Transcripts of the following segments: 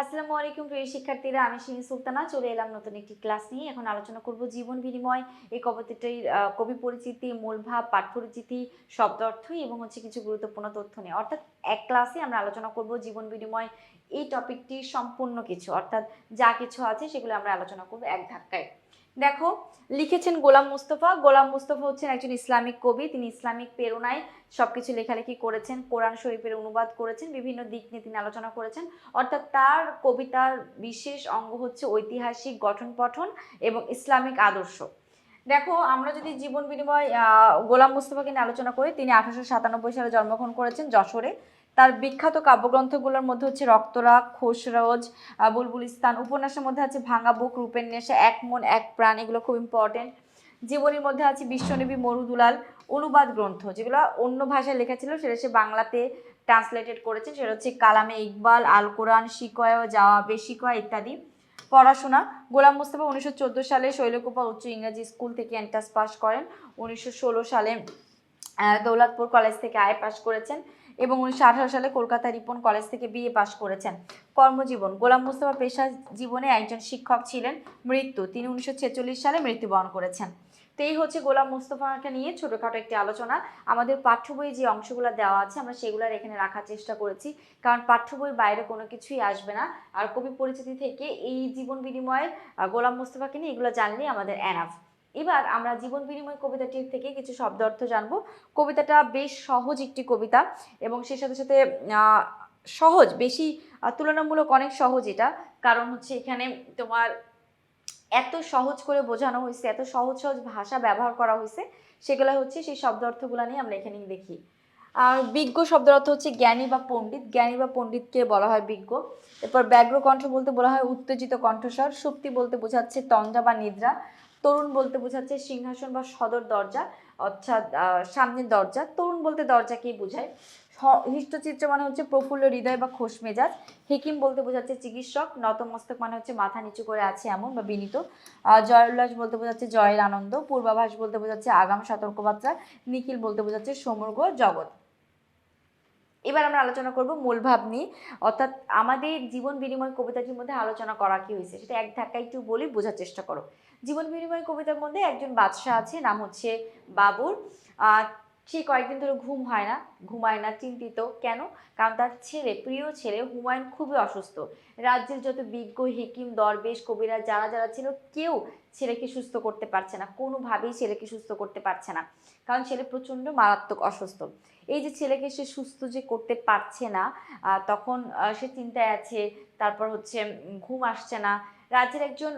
আসসালামু আলাইকুম প্রিয় শিক্ষার্থীরা, আমি শিনি সুলতানা, চলে এলাম নতুন একটি ক্লাস নিয়ে। এখন আলোচনা করব জীবন বিনিময়, এই কবিতাটির কবি পরিচিতি মূলভাব পাঠ পরিচিতি, শব্দ অর্থ এবং হচ্ছে কিছু গুরুত্বপূর্ণ তথ্য নিয়ে। অর্থাৎ এক ক্লাসে আমরা আলোচনা করব জীবন বিনিময়, এই টপিকটি সম্পূর্ণ কিছু। অর্থাৎ যা কিছু আছে সেগুলো আমরা আলোচনা করব এক ধাক্কায়। দেখো, লিখেছেন গোলাম মুস্তফা। গোলাম মুস্তফা হচ্ছেন একজন ইসলামিক কবি। তিনি ইসলামিক প্রেরণায় সবকিছু লেখালেখি করেছেন, কোরআন শরীফের অনুবাদ করেছেন, বিভিন্ন দিক নিয়ে তিনি আলোচনা করেছেন। অর্থাৎ তার কবিতার বিশেষ অঙ্গ হচ্ছে ঐতিহাসিক গঠন পঠন এবং ইসলামিক আদর্শ। দেখো, আমরা যদি জীবন বিনিময় গোলাম মুস্তফাকে নিয়ে আলোচনা করি, তিনি আঠারোশো সাতানব্বই সালে জন্মগ্রহণ করেছেন যশোরে। তার বিখ্যাত কাব্যগ্রন্থগুলোর মধ্যে হচ্ছে রক্তরাগ খোসরোজ বুলবুল ইস্তান উপন্যাসের মধ্যে আছে ভাঙা বুক, রূপের নেশা, এক মন, এক প্রাণ, এগুলো খুব ইম্পর্টেন্ট জীবনীর মধ্যে আছে বিশ্বনবী মরুদুলাল, অনুবাদ গ্রন্থ, যেগুলো অন্য ভাষায় লেখা ছিল, সেটা সে বাংলাতে ট্রান্সলেটেড করেছেন সেটা হচ্ছে কালামে ইকবাল, আল কোরআন, শিকয় জাওয়াবে শিকয় ইত্যাদি। পড়াশোনা, গোলাম মুস্তফা উনিশশো চোদ্দ সালে শৈলকুপা উচ্চ ইংরেজি স্কুল থেকে এন্টাস পাস করেন। উনিশশো ষোলো সালে দৌলতপুর কলেজ থেকে আয় পাশ করেছেন। এবং উনিশশো আঠারো সালে কলকাতা রিপন কলেজ থেকে বিএ পাশ করেছেন। কর্মজীবন গোলাম মুস্তফা পেশা জীবনে একজন শিক্ষক ছিলেন মৃত্যু তিনি উনিশশো ছেচল্লিশ সালে মৃত্যুবরণ করেছেন। তো এই হচ্ছে গোলাম মুস্তফাকে নিয়ে ছোটোখাটো একটি আলোচনা। আমাদের পাঠ্য বইয়ে যে অংশগুলো দেওয়া আছে আমরা সেগুলো এখানে রাখার চেষ্টা করেছি। কারণ পাঠ্য বইয়ের বাইরে কোনো কিছুই আসবে না। আর কবি পরিচিতি থেকে এই জীবন বিনিময়ে আহ, গোলাম মুস্তফাকে নিয়ে এগুলো জানলেই আমাদের এনাফ এবার আমরা জীবন বিনিময় কবিতাটির থেকে কিছু শব্দ অর্থ জানব। কবিতাটা বেশ সহজ একটি কবিতা এবং সে সাথে সাথে সহজ, বেশি তুলনামূলক অনেক সহজ এটা। কারণ হচ্ছে এখানে তোমার এত সহজ করে বোঝানো হয়েছে, এত সহজ সহজ ভাষা ব্যবহার করা হয়েছে, সেগুলো হচ্ছে সেই শব্দ অর্থগুলো নিয়ে আমরা এখানে দেখি। আর বিজ্ঞ শব্দের অর্থ হচ্ছে জ্ঞানী বা পণ্ডিত। জ্ঞানী বা পণ্ডিতকে বলা হয় বিজ্ঞ। এরপর ব্যাঘ্র কণ্ঠ বলতে বলা হয় উত্তেজিত কণ্ঠস্বর। সুপ্তি বলতে বোঝাচ্ছে তন্দ্রা বা নিদ্রা। তরুণ বলতে বোঝাচ্ছে সিংহাসন বা সদর দরজা অর্থাৎ সামনের দরজা। তরুণ বলতে দরজাকেই বোঝায়। হৃষ্টচিত্র মানে হচ্ছে প্রফুল্ল হৃদয় বা খোশ মেজাজ। হেকিম বলতে বোঝাচ্ছে চিকিৎসক নতমস্তক মানে হচ্ছে মাথা নিচু করে আছে এমন বা বিনীত। আহ, জয় উল্লাস বলতে বোঝাচ্ছে জয়ের আনন্দ। পূর্বাভাস বলতে বোঝাচ্ছে আগাম সতর্কবার্তা। নিখিল বলতে বোঝাচ্ছে সমগ্র জগৎ। এবার আমরা আলোচনা করব মূলভাব নিয়ে। অর্থাৎ আমাদের জীবন বিনিময় কবিতাটির মধ্যে আলোচনা করা কি হয়েছে সেটা এক ধাক্কা একটু বলি বোঝার চেষ্টা করো। জীবন বিনিময় কবিতার মধ্যে একজন বাদশাহ আছে, নাম হচ্ছে বাবুর। সে কয়েকদিন ধরে ঘুম হয় না, ঘুমায় না, চিন্তিত। কেন? কারণ তার ছেলে, প্রিয় ছেলে, হুমায়ুন খুবই অসুস্থ। রাজ্যের যত বিজ্ঞ, হেকিম, দরবেশ, কবিরা, যারা যারা ছিল, কেউ ছেলেকে সুস্থ করতে পারছে না। কোনোভাবেই ছেলেকে সুস্থ করতে পারছে না। কারণ ছেলে প্রচণ্ড মারাত্মক অসুস্থ। এই যে ছেলেকে সে সুস্থ যে করতে পারছে না তখন সে চিন্তায় আছে, তারপর হচ্ছে ঘুম আসছে না। রাজ্যের একজন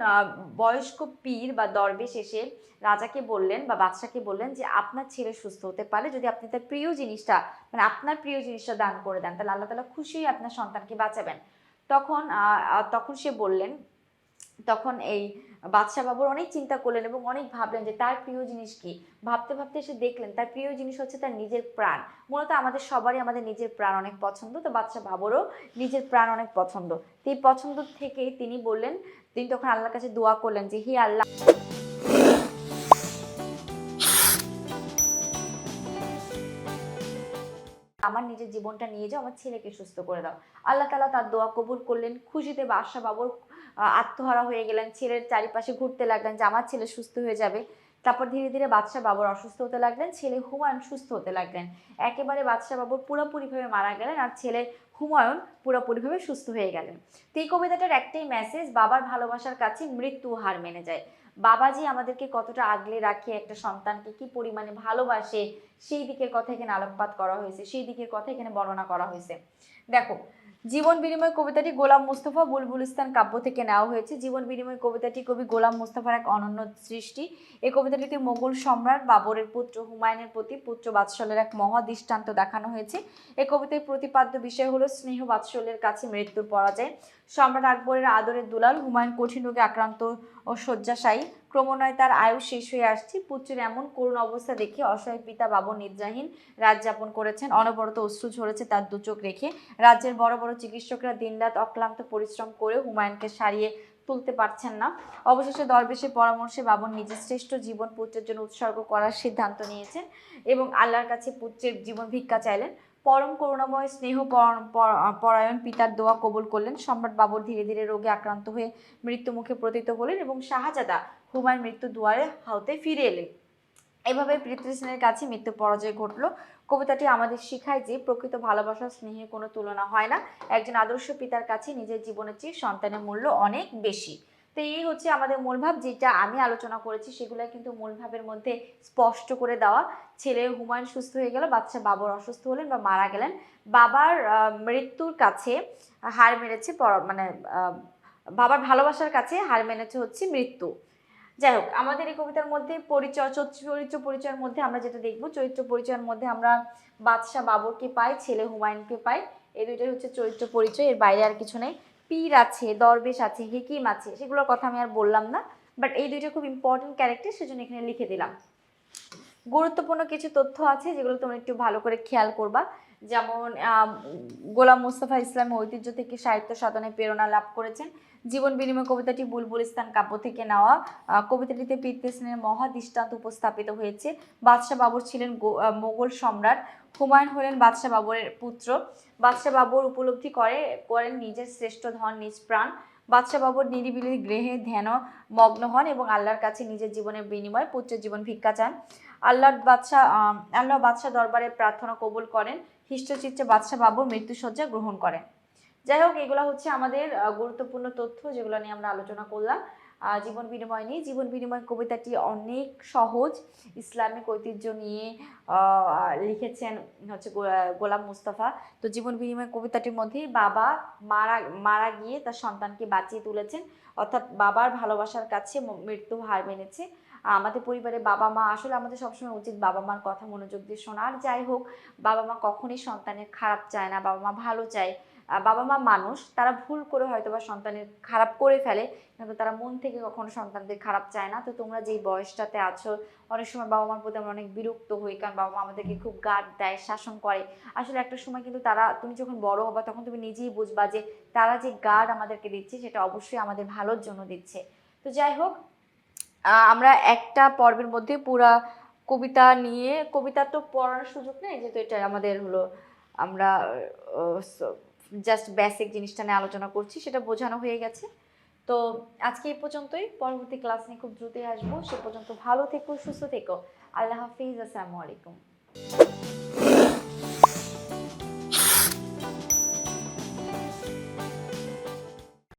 বয়স্ক পীর বা দরবেশ এসে রাজাকে বললেন বা বাদশাকে বললেন যে, আপনার ছেলে সুস্থ হতে পারে যদি আপনি তার প্রিয় জিনিসটা মানে আপনার প্রিয় জিনিসটা দান করে দেন, তাহলে আল্লাহ তালা খুশি আপনার সন্তানকে বাঁচাবেন। তখন তখন সে বললেন, তখন এই বাদশাহ বাবুর অনেক চিন্তা করলেন এবং অনেক ভাবলেন যে, তার প্রিয় জিনিস কি? ভাবতে ভাবতে এসে দেখলেন, তার প্রিয় জিনিস হচ্ছে তার নিজের প্রাণ। মূলত আমাদের সবারই আমাদের নিজের প্রাণ অনেক পছন্দ, তো বাদশাহ বাবুরও নিজের প্রাণ অনেক পছন্দ। তো এই পছন্দ থেকেই তিনি বললেন তিনি তখন আল্লাহর কাছে দোয়া করলেন যে, হে আল্লাহ, আমার নিজের জীবনটা নিয়ে যাও, আমার ছেলেকে সুস্থ করে দাও। আল্লাহ তালা তার দোয়া কবুল করলেন। খুশিতে বাদশা বাবুর আত্মহারা হয়ে গেলেন। ছেলের চারিপাশে ঘুরতে লাগলেন যে, আমার ছেলে সুস্থ হয়ে যাবে। তারপর ধীরে ধীরে বাদশাহ বাবুর অসুস্থ হতে লাগলেন, ছেলে হুমায়ুন সুস্থ হতে লাগলেন। একেবারে বাদশাহ বাবুর পুরোপুরিভাবে মারা গেলেন আর ছেলে হুমায়ুন পুরোপুরিভাবে সুস্থ হয়ে গেলেন। তো এই কবিতাটার একটাই মেসেজ বাবার ভালোবাসার কাছে মৃত্যু হার মেনে যায়। বাবাজি আমাদেরকে কতটা আগলে রাখে, একটা সন্তানকে কি পরিমাণে ভালোবাসে, সেই দিকের কথা এখানে আলোকপাত করা হয়েছে, সেই দিকের কথা এখানে বর্ণনা করা হয়েছে। দেখো জীবন বিনিময় কবিতাটি গোলাম মুস্তফা বুলবুল ইস্তান কাব্য থেকে নেওয়া হয়েছে। জীবন বিনিময় কবিতাটি কবি গোলাম মুস্তফার এক অনন্য সৃষ্টি। এই কবিতাটিতে মোগল সম্রাট বাবরের পুত্র হুমায়ুনের প্রতি পুত্র বাৎসলের এক মহা দৃষ্টান্ত দেখানো হয়েছে। এ কবিতায় প্রতিপাদ্য বিষয় হলো, স্নেহ বাৎসল্যের কাছে মৃত্যুর পরাজয়। সম্রাট আকবরের আদরের দুলাল হুমায়ুন কঠিন রোগে আক্রান্ত ও শয্যাশায়ী। ক্রমান্বয়ে তার আয়ু শেষ হয়ে আসছে। পুত্রের এমন করুণ অবস্থা দেখে অসহায় পিতা বাবু নিদ্রাহীন। রাত যাপন করেছেন। অনবরত অশ্রু ঝরেছে তার দু চোখ রেখে। রাজ্যের বড় বড় চিকিৎসকরা দিনরাত অক্লান্ত পরিশ্রম করে হুমায়ুনকে সারিয়ে তুলতে পারছেন না। অবশেষে দরবেশের পরামর্শে বাবন নিজের শ্রেষ্ঠ জীবন পুত্রের জন্য উৎসর্গ করার সিদ্ধান্ত নিয়েছেন এবং আল্লাহর কাছে পুত্রের জীবন ভিক্ষা চাইলেন। পরম করুণাময় স্নেহ পর- পর- পরায়ণ পিতার দোয়া কবুল করলেন। সম্রাট বাবর ধীরে ধীরে রোগে আক্রান্ত হয়ে মৃত্যু মুখে পতিত হলেন এবং শাহজাদা হুমায়ুন মৃত্যু দুয়ারে হাওতে ফিরে এলেন। এভাবে প্রীতিসেনের কাছে মৃত্যু পরাজয় ঘটলো। কবিতাটি আমাদের শিখায় যে প্রকৃত ভালোবাসা স্নেহের কোনো তুলনা হয় না। একজন আদর্শ পিতার কাছে নিজের জীবনের চেয়ে সন্তানের মূল্য অনেক বেশি। তো এই হচ্ছে আমাদের মূলভাব যেটা আমি আলোচনা করেছি, সেগুলো কিন্তু মূলভাবের মধ্যে স্পষ্ট করে দেওয়া। ছেলে হুমায়ুন সুস্থ হয়ে গেল, বাচ্চা বাবর অসুস্থ হলেন বা মারা গেলেন। বাবার মৃত্যুর কাছে হার মেরেছে মানে বাবার ভালোবাসার কাছে হার মেনেছে হচ্ছে মৃত্যু। যাই হোক, আমাদের এই কবিতার মধ্যে পরিচয় চরিত্র পরিচয়ের মধ্যে আমরা যেটা দেখব, চরিত্র পরিচয়ের মধ্যে আমরা বাদশাহ বাবরকে পাই, ছেলে হুমায়ুনকে পাই। এই দুইটাই হচ্ছে চরিত্র পরিচয়, এর বাইরে আর কিছু নেই। পীর আছে, দরবেশ আছে, হেকিম আছে, সেগুলোর কথা আমি আর বললাম না বাট এই দুইটা খুব ইম্পর্টেন্ট ক্যারেক্টার সেজন্য এখানে লিখে দিলাম। গুরুত্বপূর্ণ কিছু তথ্য আছে যেগুলো তোমরা একটু ভালো করে খেয়াল করবা। যেমন গোলাম মুস্তফা ইসলাম ঐতিহ্য থেকে সাহিত্য সাধনে প্রেরণা লাভ করেছেন। জীবন বিনিময় কবিতাটি বুলবুল ইস্তান কাব্য থেকে নেওয়া কবিতাটিতে পিতৃস্নেহের মহা দৃষ্টান্ত উপস্থাপিত হয়েছে। বাদশাহ বাবর ছিলেন মোগল সম্রাট। হুমায়ুন হলেন বাদশাহ বাবরের পুত্র। বাদশাহ বাবর উপলব্ধি করে, করেন নিজের শ্রেষ্ঠ ধন, নিজ প্রাণ। বাদশাহ বাবর নিরিবিলি গৃহে ধ্যান, মগ্ন হন এবং আল্লাহর কাছে নিজের জীবনের বিনিময়ে পুত্রের জীবন ভিক্ষা চান। আল্লাহর বাদশাহ আল্লাহ বাদশাহ দরবারে প্রার্থনা কবুল করেন। হৃষ্টচিত্তে বাদশাহ বাবর মৃত্যুসজ্জা গ্রহণ করেন। যাই হোক, এগুলো হচ্ছে আমাদের গুরুত্বপূর্ণ তথ্য যেগুলো নিয়ে আমরা আলোচনা করলাম। জীবন বিনিময় নিয়ে। জীবন বিনিময় কবিতাটি অনেক সহজ। ইসলামিক ঐতিহ্য নিয়ে লিখেছেন হচ্ছে গোলাম মুস্তাফা। তো জীবন বিনিময় কবিতাটির মধ্যে বাবা মারা মারা গিয়ে তার সন্তানকে বাঁচিয়ে তুলেছেন। অর্থাৎ বাবার ভালোবাসার কাছে মৃত্যু হার মেনেছে। আমাদের পরিবারে বাবা মা, আসলে আমাদের সবসময় উচিত বাবা মার কথা মনোযোগ দিয়ে শোনার। যাই হোক, বাবা মা কখনই সন্তানের খারাপ চায় না, বাবা মা ভালো চায়। বাবা মা মানুষ তারা ভুল করে হয়তো বা সন্তানের খারাপ করে ফেলে কিন্তু তারা মন থেকে কখনো সন্তানদের খারাপ চায় না। তো তোমরা যেই বয়সটাতে আছো অনেক সময় বাবা মার প্রতি আমরা অনেক বিরক্ত হই কারণ বাবা মা আমাদেরকে খুব গার্ড দেয় শাসন করে। আসলে একটা সময় কিন্তু তারা তুমি যখন বড় হবা তখন তুমি নিজেই বুঝবা যে তারা যে গার্ড আমাদেরকে দিচ্ছে সেটা অবশ্যই আমাদের ভালোর জন্য দিচ্ছে। তো যাই হোক আমরা একটা পর্বের মধ্যে পুরা কবিতা নিয়ে কবিতা তো পড়ার সুযোগ নেই যেহেতু এটা আমাদের হলো আমরা জাস্ট বেসিক জিনিসটা নিয়ে আলোচনা করছি, সেটা বোঝানো হয়ে গেছে। তো আজকে এই পর্যন্তই। পরবর্তী ক্লাস নিয়ে খুব দ্রুতই আসব। সে পর্যন্ত ভালো থেকো, সুস্থ থেকো। আল্লাহ হাফিজ, আসসালামু আলাইকুম।